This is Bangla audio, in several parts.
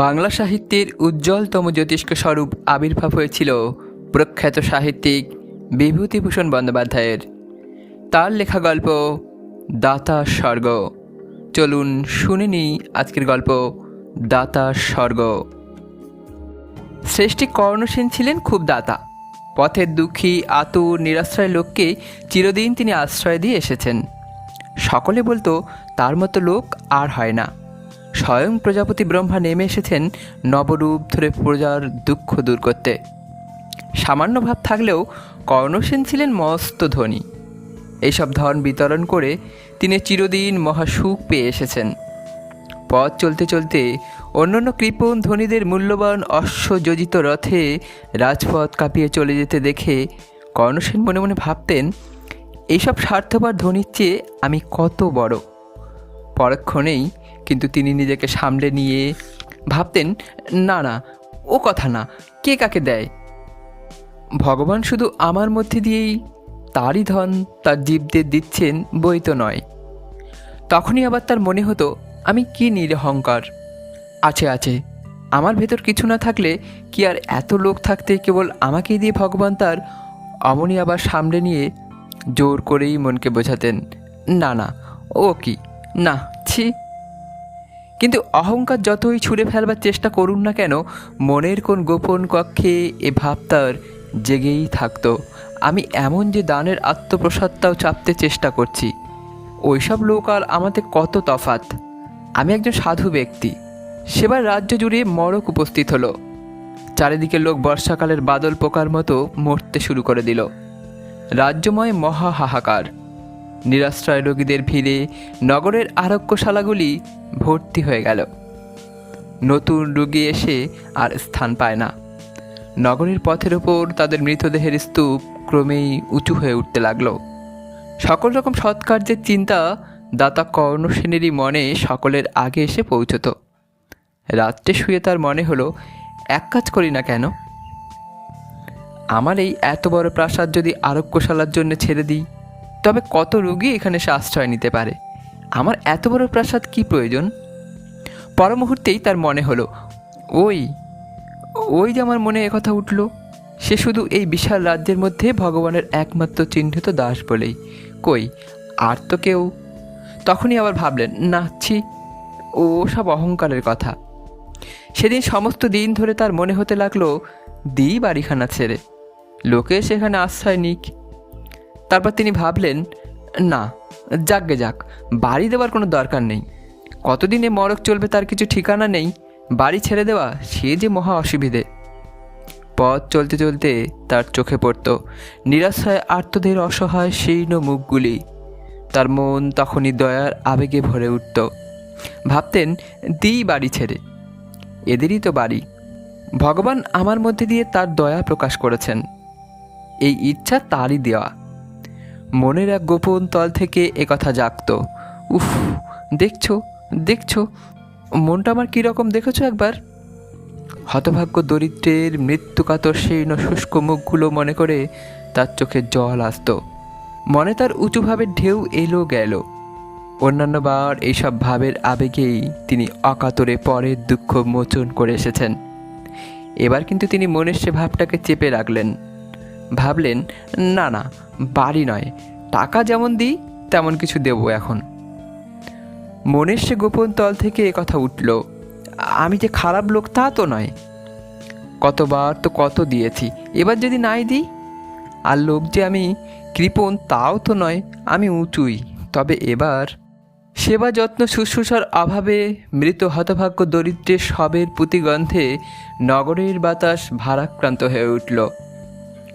বাংলা সাহিত্যের উজ্জ্বলতম জ্যোতিষ্ক স্বরূপ আবির্ভাব হয়েছিল প্রখ্যাত সাহিত্যিক বিভূতিভূষণ বন্দ্যোপাধ্যায়ের। তার লেখা গল্প দাতা স্বর্গ। চলুন শুনে নিই আজকের গল্প দাতা স্বর্গ। শ্রেষ্ঠী কর্ণসেন ছিলেন খুব দাতা। পথের দুঃখী, আতুর, নিরাশ্রয় লোককে চিরদিন তিনি আশ্রয় দিয়ে এসেছেন। সকলে বলতো, তার মতো লোক আর হয় না। স্বয়ং প্রজাপতি ব্রহ্মা নেমে এসেছেন নবরূপ ধরে প্রজার দুঃখ দূর করতে। সামান্য ভাব থাকলেও কর্ণসেন ছিলেন মস্ত ধনী। এইসব ধন বিতরণ করে তিনি চিরদিন মহাসুখ পেয়ে এসেছেন। পথ চলতে চলতে অন্যান্য কৃপণ ধনীদের মূল্যবান অশ্বযোজিত রথে রাজপথ কাঁপিয়ে চলে যেতে দেখে কর্ণসেন মনে মনে ভাবতেন, এইসব স্বার্থপর ধনীর চেয়ে আমি কত বড়? পরক্ষণেই কিন্তু তিনি নিজেকে সামলে নিয়ে ভাবতেন, না না, ও কথা না, কে কাকে দেয়? ভগবান শুধু আমার মধ্যে দিয়েই তারই ধন তার জীবদের দিচ্ছেন বই তো নয়। তখনই আবার তার মনে হতো, আমি কি নিরহংকার? আছে আছে, আমার ভেতর কিছু না থাকলে কি আর এত লোক থাকতে কেবল আমাকেই দিয়ে ভগবান তার? অমনি আবার সামলে নিয়ে জোর করেই মনকে বোঝাতেন, না না, ও কি? না, ছি। কিন্তু অহংকার যতই ছুঁড়ে ফেলবার চেষ্টা করুন না কেন, মনের কোন গোপন কক্ষে এ ভাব তার জেগেই থাকতো। আমি এমন যে দানের আত্মপ্রসাদটাও চাপতে চেষ্টা করছি। ওইসব লোক আর আমাদের কত তফাত? আমি একজন সাধু ব্যক্তি। সেবার রাজ্য জুড়ে মরক উপস্থিত হলো। চারিদিকে লোক বর্ষাকালের বাদল পোকার মতো মরতে শুরু করে দিল। রাজ্যময় মহা হাহাকার। নিরাশ্রয় রোগীদের ভিড়ে নগরের আরোগ্যশালাগুলি ভর্তি হয়ে গেল। নতুন রোগী এসে আর স্থান পায় না। নগরের পথের ওপর তাদের মৃতদেহের স্তূপ ক্রমেই উঁচু হয়ে উঠতে লাগল। সকল রকম সৎকার্যের চিন্তা দাতা কর্ণসেনেরই মনে সকলের আগে এসে পৌঁছত। রাত্রে শুয়ে তার মনে হলো, এক কাজ করি না কেন? আমার এই এত বড় প্রাসাদ যদি আরোগ্যশালার জন্য ছেড়ে দিই তবে কত রোগী এখানে আশ্রয় নিতে পারে? আমার এত বড় প্রাসাদ কি প্রয়োজন? পর মুহূর্তেই তার মনে হলো, ওই ওই যে আমার মনে একথা উঠল, সে শুধু এই বিশাল রাজ্যের মধ্যে ভগবানের একমাত্র চিহ্নিত দাস বলেই। কই, আর তো কেউ? তখনই আবার ভাবলেন, না, ছি, ও সব অহংকারের কথা। সেদিন সমস্ত দিন ধরে তার মনে হতে লাগল, দিই বাড়িখানা ছেড়ে। লোকে সেখানে আশ্রয় নিক। তারপর তিনি ভাবলেন, না যাকগে যাক, বাড়ি দেওয়ার কোনো দরকার নেই। কতদিনে মরক চলবে তার কিছু ঠিকানা নেই, বাড়ি ছেড়ে দেওয়া সে যে মহা অসুবিধে। পথ চলতে চলতে তার চোখে পড়ত নিরাশ্রয় আর্তদের অসহায় শীর্ণ মুখগুলি। তার মন তখনই দয়ার আবেগে ভরে উঠত। ভাবতেন, দিই বাড়ি ছেড়ে। এদেরই তো বাড়ি। ভগবান আমার মধ্যে দিয়ে তার দয়া প্রকাশ করেছেন। এই ইচ্ছা তারই দেওয়া। মনের এক গোপন তল থেকে একথা জাগত। উফ, দেখছ দেখছ, মনটা আমার কীরকম দেখেছ একবার? হতভাগ্য দরিদ্রের মৃত্যুকাতর শীর্ণ শুষ্ক মুখগুলো মনে করে তার চোখে জল আসত। মনে তার উঁচুভাবে ঢেউ এলো গেল। অন্যান্যবার এইসব ভাবের আবেগেই তিনি অকাতরে পরের দুঃখ মোচন করে এসেছেন। এবার কিন্তু তিনি মনের সে ভাবটাকে চেপে রাখলেন। ভাবলেন, না না, বাড়ি নয়। টাকা যেমন দিই, তেমন কিছু দেবো এখন। মনের সে গোপন তল থেকে এ কথা উঠল, আমি যে খারাপ লোক, তা তো নয়। কতবার তো কত দিয়েছি, এবার যদি নাই দিই? আর লোক যে আমি কৃপণ, তাও তো নয়, আমি উঁচুই। তবে এবার সেবা যত্ন, শুশ্রূষার অভাবে, মৃত হতভাগ্য, দরিদ্রের সবের পুঁতিগন্ধে নগরের বাতাস ভারাক্রান্ত হয়ে উঠল।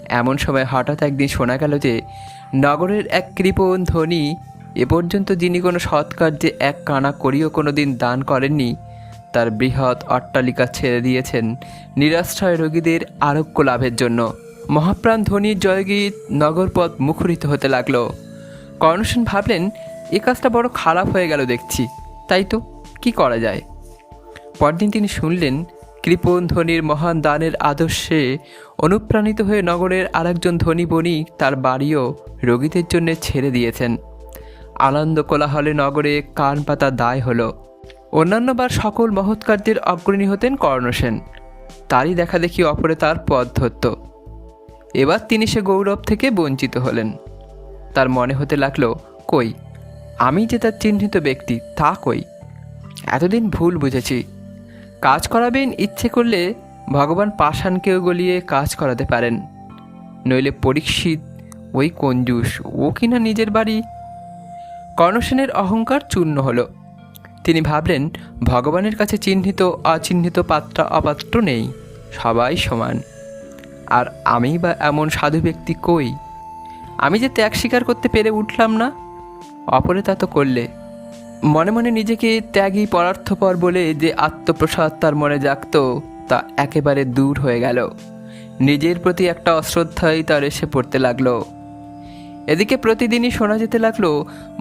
এমন সময় হঠাৎ একদিন শোনা গেল যে নগরের এক কৃপণ ধনী, এ পর্যন্ত যিনি কোনো সৎকার্যে এক কানা করিও কোনো দিন দান করেননি, তার বৃহৎ অট্টালিকা ছেড়ে দিয়েছেন নিরাশ্রয় রোগীদের আরোগ্য লাভের জন্য। মহাপ্রাণ ধনীর জয়গীত নগরপথ মুখরিত হতে লাগল। কর্ণসেন ভাবলেন, এ কাজটা বড় খারাপ হয়ে গেল দেখছি, তাই তো, কি করা যায়? পরদিন তিনি শুনলেন কৃপণ ধনীর মহান দানের আদর্শে অনুপ্রাণিত হয়ে নগরের আরেকজন ধনী বণিক তার বাড়িও রোগীদের জন্য ছেড়ে দিয়েছেন। আনন্দ কোলাহলে নগরে কান পাতা দায় হলো। অন্যান্যবার সকল মহৎকার্যের অগ্রণী হতেন কর্ণসেন তারই দেখা দেখি অপরে তার পথ ধরত। এবার তিনি সে গৌরব থেকে বঞ্চিত হলেন। তার মনে হতে লাগল, কই, আমি যে তার চিহ্নিত ব্যক্তি, তা কই? এতদিন ভুল বুঝেছি। কাজ করাবেন, ইচ্ছে করলে ভগবান পাষাণকেও গলিয়ে কাজ করাতে পারেন। নইলে পরীক্ষিত, ওই কঞ্জুস, ও কিনা নিজের বাড়ি। কর্ণসেনের অহংকার চূর্ণ হলো। তিনি ভাবলেন, ভগবানের কাছে চিহ্নিত, অচিহ্নিত পাত্র অপাত্র নেই, সবাই সমান। আর আমি বা এমন সাধু ব্যক্তি কই? আমি যে ত্যাগ স্বীকার করতে পেরে উঠলাম না? অপরে তা তো করলে। মনে মনে নিজেকে ত্যাগী পরার্থপর বলে যে আত্মপ্রসাদ তার মনে জাগত, তা একেবারে দূর হয়ে গেল। নিজের প্রতি একটা অশ্রদ্ধাই তার এসে পড়তে লাগল। এদিকে প্রতিদিনই শোনা যেতে লাগল,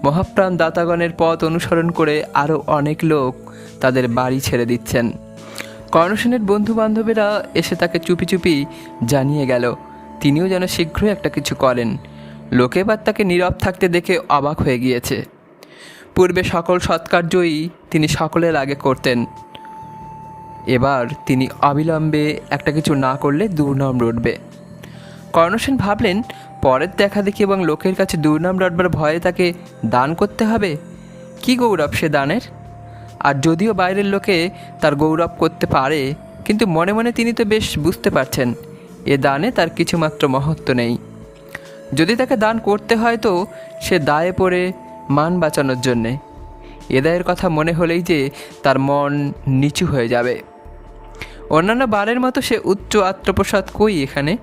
মহাপ্রাণ দাতাগণের পথ অনুসরণ করে আরও অনেক লোক তাদের বাড়ি ছেড়ে দিচ্ছেন। কর্ণসেনের বন্ধু বান্ধবেরা এসে তাকে চুপি চুপি জানিয়ে গেল, তিনিও যেন শীঘ্রই একটা কিছু করেন। লোকে এবার তাকে নীরব থাকতে দেখে অবাক হয়ে গিয়েছে। পূর্বে সকল সৎকার্যই তিনি সকলের আগে করতেন। এবার তিনি অবিলম্বে একটা কিছু না করলে দুর্নাম রটবে। কর্ণসেন ভাবলেন, পরের দেখা দেখি এবং লোকের কাছে দুর্নাম রটবার ভয়ে তাকে দান করতে হবে? কি গৌরব সে দানের? আর যদিও বাইরের লোকে তার গৌরব করতে পারে, কিন্তু মনে মনে তিনি তো বেশ বুঝতে পারছেন, এ দানে তার কিছুমাত্র মহত্ব নেই। যদি তাকে দান করতে হয় তো সে দায়ে পড়ে মান বাঁচানোর জন্যে। এদায়ের কথা মনে হলেই যে তার মন নিচু হয়ে যাবে। অন্যান্য বারের মতো সে উচ্চ আত্মপ্রসাদ কই এখানে?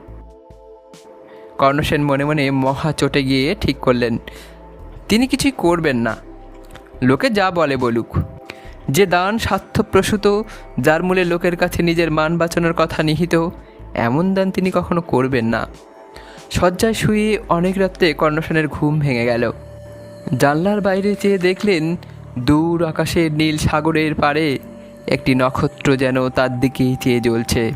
কর্ণসেন মনে মনে মহা চটে গিয়ে ঠিক করলেন, তিনি কিছুই করবেন না। লোকে যা বলে বলুক, যে দান স্বার্থপ্রসূত, যার মূলে লোকের কাছে নিজের মান বাঁচানোর কথা নিহিত, এমন দান তিনি কখনো করবেন না। শয্যায় শুয়ে অনেক রাত্রে কর্ণসেনের ঘুম ভেঙে গেল। জানলার বাইরে চেয়ে দেখলেন দূর আকাশের নীল সাগরের পারে একটি নক্ষত্র যেন তার দিকেই চেয়ে জ্বলছে।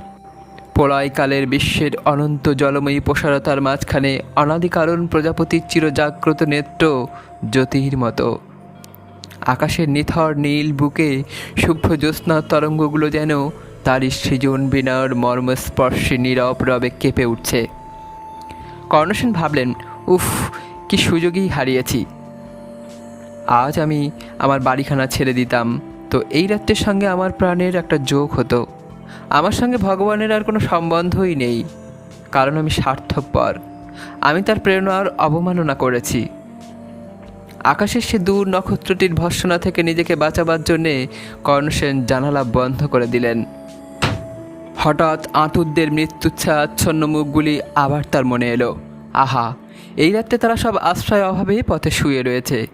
প্রলয়কালের বিশ্বের অনন্ত জলময়ী প্রসারতার মাঝখানে অনাদিকারণ প্রজাপতির চিরজাগ্রত নেত্র জ্যোতির মতো। আকাশের নিথর নীল বুকে শুভ্র জ্যোৎস্নার তরঙ্গগুলো যেন তার সৃজন বিনার মর্মস্পর্শে নীরব রবে কেঁপে উঠছে। কর্ণসেন ভাবলেন, উফ, কি সুযোগই হারিয়েছি। আজ আমি আমার বাড়িখানা ছেড়ে দিতাম। তো এই রাত্রের সঙ্গে আমার প্রাণের একটা যোগ হতো। আমার সঙ্গে ভগবানের আর কোনো সম্বন্ধই নেই, কারণ আমি স্বার্থপর। আমি তার প্রেরণার অবমাননা করেছি। আকাশের সে দূর নক্ষত্রটির ভর্সনা থেকে নিজেকে বাঁচাবার জন্যে কর্ণসেন জানালা বন্ধ করে দিলেন। হঠাৎ আঁতুরদের মৃত্যুচ্ছা আচ্ছন্ন মুখগুলি আবার তার মনে এলো। আহা, এই রাত্রে তারা সব আশ্রয় অভাবে পথে শুয়ে রয়েছে।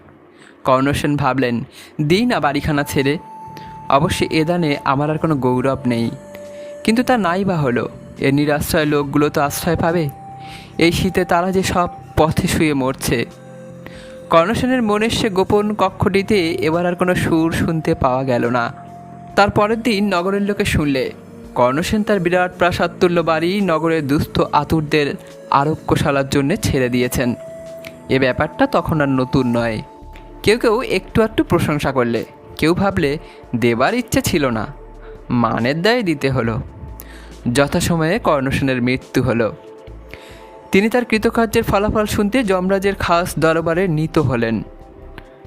কর্ণসেন ভাবলেন, দিই না বাড়িখানা ছেড়ে। অবশ্যই এ দানে আমার আর কোনো গৌরব নেই। কিন্তু তা নাই বা হলো। এ নিরাশ্রয় লোকগুলো তো আশ্রয় পাবে। এই শীতে তারা যে সব পথে শুয়ে মরছে। কর্ণসেনের মনের সে গোপন কক্ষটিতে এবার আর কোনো সুর শুনতে পাওয়া গেল না। তার পরের দিন নগরের লোকে শুনলে, কর্ণসেন তার বিরাট প্রাসাদতুল্য বাড়ি নগরের দুস্থ আতুরদের আরোগ্যশালার জন্য ছেড়ে দিয়েছেন। এ ব্যাপারটা তখন আর নতুন নয়। কেউ কেউ একটু একটু প্রশংসা করলে। কেউ ভাবলে দেবার ইচ্ছে ছিল না। মানের দায় দিতে হলো। যথাসময়ে কর্ণসেনের মৃত্যু হলো। তিনি তার কৃতকার্যের ফলাফল শুনতে যমরাজের খাস দরবারে নীত হলেন।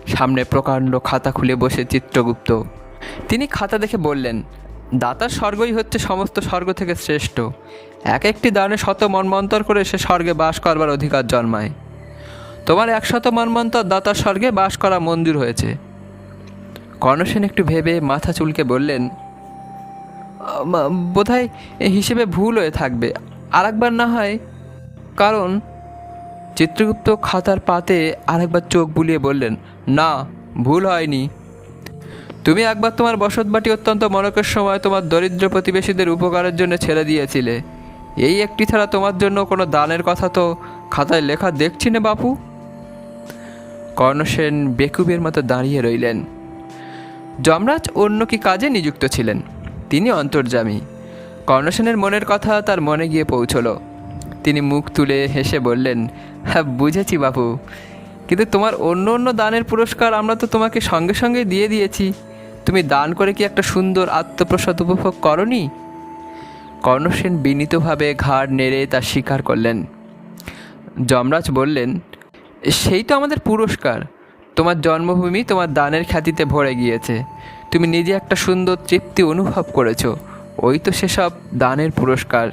সামনে প্রকাণ্ড খাতা খুলে বসে চিত্রগুপ্ত। তিনি খাতা দেখে বললেন, দাতার স্বর্গই হচ্ছে সমস্ত স্বর্গ থেকে শ্রেষ্ঠ। এক একটি দানে শত মনমন্তর করে সে স্বর্গে বাস করবার অধিকার জন্মায়। তোমার একশত মনমন্তর দাতার স্বর্গে বাস করা মন্দির হয়েছে। কর্ণসেন একটু ভেবে মাথা চুলকে বললেন বোধহয় হিসেবে ভুল হয়ে থাকবে। আর একবার না হয়, কারণ? চিত্রগুপ্ত খাতার পাতে আরেকবার চোখ বুলিয়ে বললেন, না, ভুল হয়নি। তুমি একবার তোমার বসতবাটি অত্যন্ত মনকের সময় তোমার দরিদ্র প্রতিবেশীদের উপকারের জন্য ছেড়ে দিয়েছিলে। এই একটি ছাড়া তোমার জন্য কোনো দানের কথা তো খাতায় লেখা দেখছি না, বাপু। কর্ণসেন বেকুবের মতো দাঁড়িয়ে রইলেন। যমরাজ অন্য কি কাজে নিযুক্ত ছিলেন? তিনি অন্তর্যামী। কর্ণসেনের মনের কথা তার মনে গিয়ে পৌঁছল। তিনি মুখ তুলে হেসে বললেন হ্যাঁ বুঝেছি বাপু। কিন্তু তোমার অন্য অন্য দানের পুরস্কার আমরা তো তোমাকে সঙ্গে সঙ্গে দিয়ে দিয়েছি। তুমি দান করে কি একটা সুন্দর আত্মপ্রসাদ উপভোগ করনি? কর্ণসেন বিনীতভাবে ঘাড় নেড়ে তা স্বীকার করলেন। যমরাজ বললেন সেই তো আমাদের পুরস্কার। তোমার জন্মভূমি তোমার দানের খ্যাতিতে ভরে গিয়েছে। তুমি নিজে একটা সুন্দর তৃপ্তি অনুভব করেছ। ওই তো সেসব দানের পুরস্কার।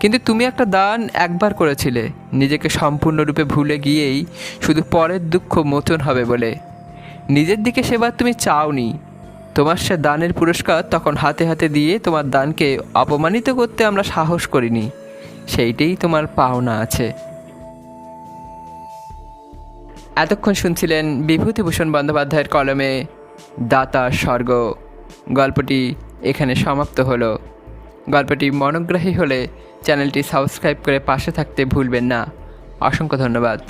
কিন্তু তুমি একটা দান একবার করেছিলে। নিজেকে সম্পূর্ণরূপে ভুলে গিয়েই শুধু পরের দুঃখ মোচন হবে বলে। নিজের দিকে সেবার তুমি চাওনি। তোমার সে দানের পুরস্কার তখন হাতে হাতে দিয়ে তোমার দানকে অপমানিত করতে আমরা সাহস করিনি। সেইটাই তোমার পাওনা আছে। এতক্ষণ শুনছিলেন বিভূতিভূষণ বন্দ্যোপাধ্যায়ের কলমে দাতা স্বর্গ। গল্পটি এখানে সমাপ্ত হলো। গল্পটি মনোগ্রাহী হলে চ্যানেলটি সাবস্ক্রাইব করে পাশে থাকতে ভুলবেন না। অসংখ্য ধন্যবাদ।